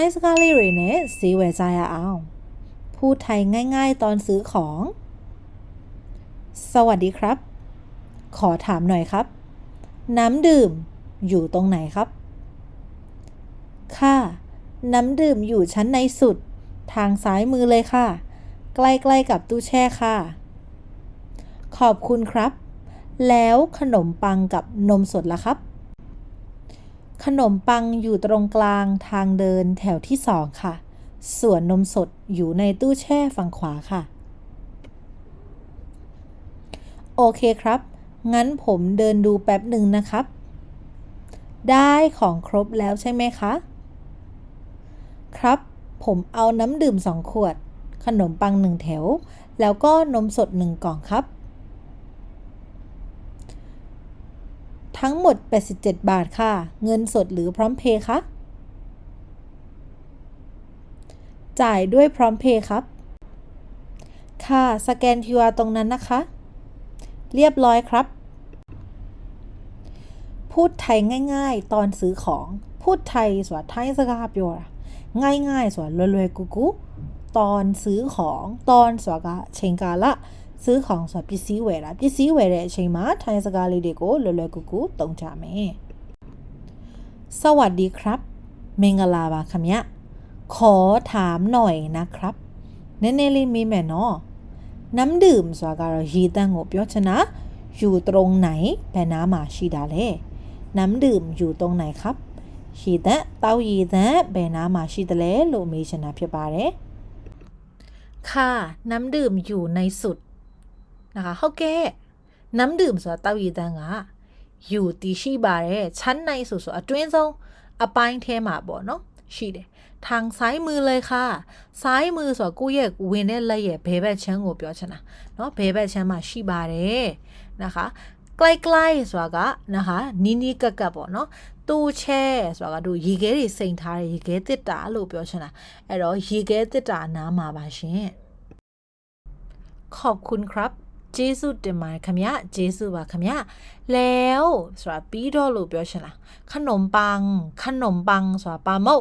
ထိုสกาစကားလေးတွေနဲอาวพูดไทยง่าย ๆ ตอนซื้อของ สวัสดีครับ ขอถามหน่อยครับ น้ำดื่มอยู่ตรงไหนครับ ค่ะ น้ำดื่มอยู่ชั้นในสุดทางซ้ายมือเลยค่ะ ใกล้ๆกับตู้แช่ค่ะ ขอบคุณครับ แล้วขนมปังกับนมสดล่ะครับขนมปังอยู่ตรงกลางทางเดินแถวที่สองค่ะ ส่วนนมสดอยู่ในตู้แช่ฝั่งขวาค่ะ โอเคครับ งั้นผมเดินดูแป๊บหนึ่งนะครับ ได้ของครบแล้วใช่ไหมคะ ครับ ผมเอาน้ำดื่มสองขวด ขนมปังหนึ่งแถว แล้วก็นมสดหนึ่งกล่องครับทั้งหมด 87 บาทค่ะ เงินสดหรือพร้อมเพย์คะ จ่ายด้วยพร้อมเพย์ครับ ค่ะ สแกน QR ตรงนั้นนะคะ เรียบร้อยครับ พูดไทยง่าย ๆ ตอนซื้อของ พูดไทยสวดไทยสกาบโยง่ายๆสวดรวยๆกุ๊กตอนซื้อของตอนสวกะเชงกาละซื้อของสวปิซี้เวละปิซี้เวเรเฉยมาทายสกาลีเดโกลลอยกุกุตองจาเมสวัสดีครับ เมงลาบาคะเนี้ยขอถามหน่อยนะครับเนเนลีมีแม่นอน้ำดื่มสวากาโรฮีตังโอบปียชนะอยู่ตรงไหนแปนามาชิดาเลน้ำดื่มอยู่ตรงไหนครับฮีตะเตาฮีตะแปนามาชิดาเลโลูมีชนะพีาปาเรค่ะน้ำดื่มอยู่ในสุดะคะเขโอเคน้ำดื่มสัวเต้ายีดังอะอยู่ตีชีบาร์เอชั้นในสุสอตรวนซงอไปเทมาบ่เนาะชีเดทางซ้ายมือเลยค่ะ ซ้ายมือสัวกู้เยกวินเนลเลยเบเบชันโกเปียวชนะเนาะเบเบชัมาชีบาร์เรนะคะใกล้ๆสัวกะนะคะนินิกะกะบ่เนาะตู้แช่สัวกะดูยีเกติสิ่งทาเรยีเกติตาลูเปียวชนะไอร้อยีเกติตาน้ามาบาชินขอบคุณครับจสุเดมาခင်ဗျာเจสุวါခငมဗျแล้วสวုปีดอลูเปียวชนะขนมปังขนมปังสวုปาเมမ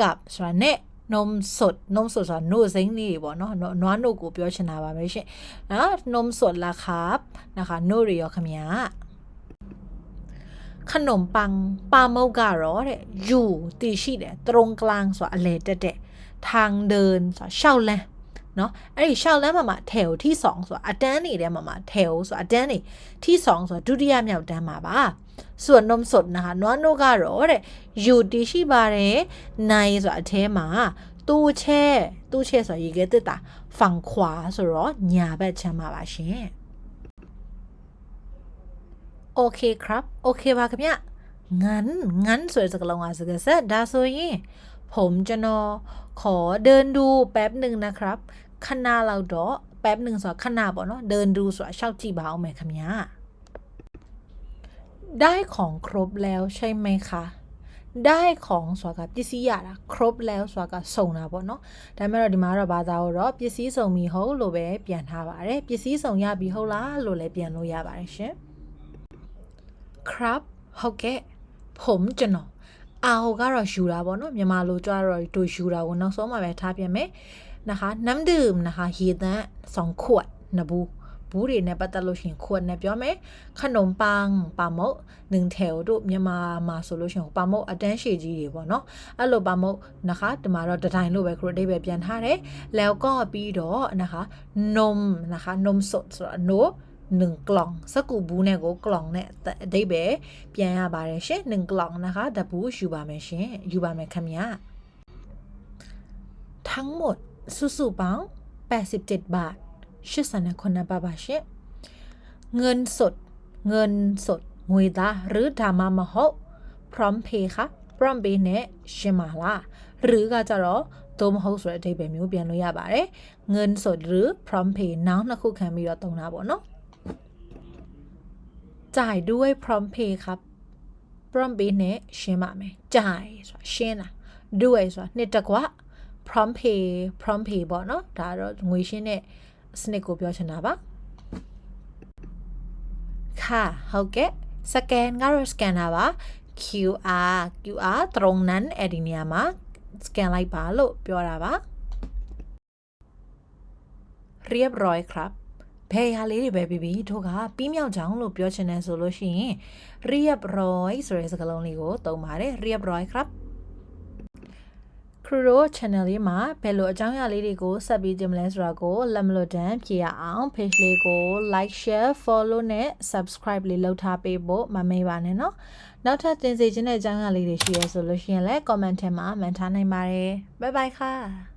กับสวုเนีนมสดนมสดสวုนูโนซิงนี่บอါเนาะนัวโนูိုပြောရှင်လာပไม่ใช่น်နนมสดล่ะครับนะคะโนရောခင်มျာขนมปังปาเมกก็เหรอเนีอยู่ตีชิเนีตรงกลางสออเลตะๆทางเดินสวเช่าเลยเนาะไอ้ชาแล้วมามาแถวที่สองส่วนอัดแดนี่เดี๋ยวมามาแถวส่วนอัดแดนี่ที่สองส่วนดุริยามยาวเดนมาบ้าส่วนนมสด นะคะนวลโนการ์โรเลยอยู่ดีชิบาร์เลในส่วนเทมาตู้เช่ตู้เช่ส่วนยี่เกตต์ตาฝั่งขวาส่วนรอเนี่ยแบบเชมาบ้าเช่โอเคครับ โอเคว่ะครับเนี่ยงั้น งั้นส่วนสะกลงอ่ะสกเซดาโซยผมจะนอขอเดินดูแป๊บหนึ่งนะครับขณะเราดอแป๊บหนึ่งสอขณะบอเนาะเดินดูสวชอบจีบ่อาไหมคะเนี่ยได้ของครบแล้วใช่ไหมคะ ได้ของสวกับยิสิยาละครบแล้วสวกับส่งนาบอเนาะดังนม้นเราดีมาเราบาดาวรอบปิสิส่งมีหูโลเวเปลี่ยนทาบาไดยปิสิส่งยาบีหฮล่ะโลเลยเปลี่ยนโลยาบารด้ชิครับโอเคผมจะเนาะเอาการเราชูลาบอเนาะเมีมาลลจ้าเราตัวชูลาวันนั้นสมมาแบบทับยังไหมนะคะ น้ำดื่มนะคะฮีทนะสองขวดนะบูบูรีในปัตโลชินขวดนะเปรยวไหมขนมปังปาโมะหนึ่งแถวรูปเนี่ยมามาโซลูชินของปาโมะอัดันเชจีดีบ่เนาะอัลโูปาโมะนะคะแต่มาเราจะทานรูปไปครูได้แบบยันห้าเลยแล้วก็ปีดอนะคะนมนะคะนมสดสนโนหนึ่งกล่อง สกูบูเนี่ยก็กล่องเนี่ยแต่ได้เบ้เปลี่ยนอาบร์เช่หนึ่งกล่องนะคะแต่บูชูบาร์เมชอยูบาร์เมคามิยะทั้งหมดสุสุบัง87 บาทชื่อสนะคนบาบาเชเงินสด เงินสดงวยตาหรือดามามะฮพร้อมเพคะพร้อมเบเนชิมาลาหรือก็จะรอตัวมหัศจรรย์ที่เป็นมิวเปี่ยนรูยาบาร์เงินสดหรือพร้อมเพย์น้องนักคู่แข่งมีรอตรงหน้าบ่เนาะจ่ายด้วยพร้อมเพย์ครับ พร้อมเบเนเชมาไหมจ่ายสวเชนะด้วยสวเนตะกว่า promptpay promptpay ပေါ့နော်ဒါကတော့ငွေရှင်းတဲ့စနစ်ကိုပြောချင်တာပါค่ะဟုတ်ကဲ့စကန်ကတော့စကန်တာပါ QR QR ตรงนั้นအဲ့ဒီနေရာမှာစကန်လိုက်ပါလို့ပြောတာပါเรียบร้อยครับဘယ်ဟာလေးတွေပဲပြီးပြီးတို့ကပြီးမြောက်ကြောင်းလို့ပြောချင်တယ်ဆိုလို့ရှိရင်เรียบร้อยဆိုတဲ့စကားလုံးလေးကိုသုံးပါတယ်เรียบร้อยครับ Pro Channel လေးမှာဘယ်လိုအကြောင်းအရာလေးတွေကိုဆက်ပြီးတင်မလဲဆိုတာကိုလက်မလွတ်တမ်းဖြည့်ရအောင် page လေးကို like share follow နဲ့ subscribe လေးလုပ်ထားပေးဖို့မမေ့ပါနဲ့နော်နောက်ထပ်တင်စေခြင်းတဲ့အကြောင်းအရာလေးတွေရှိရဆိုလို့ရှိရင်လည်း comment ထဲမှာမှန်ထားနိုင်ပါတယ် bye bye ခါ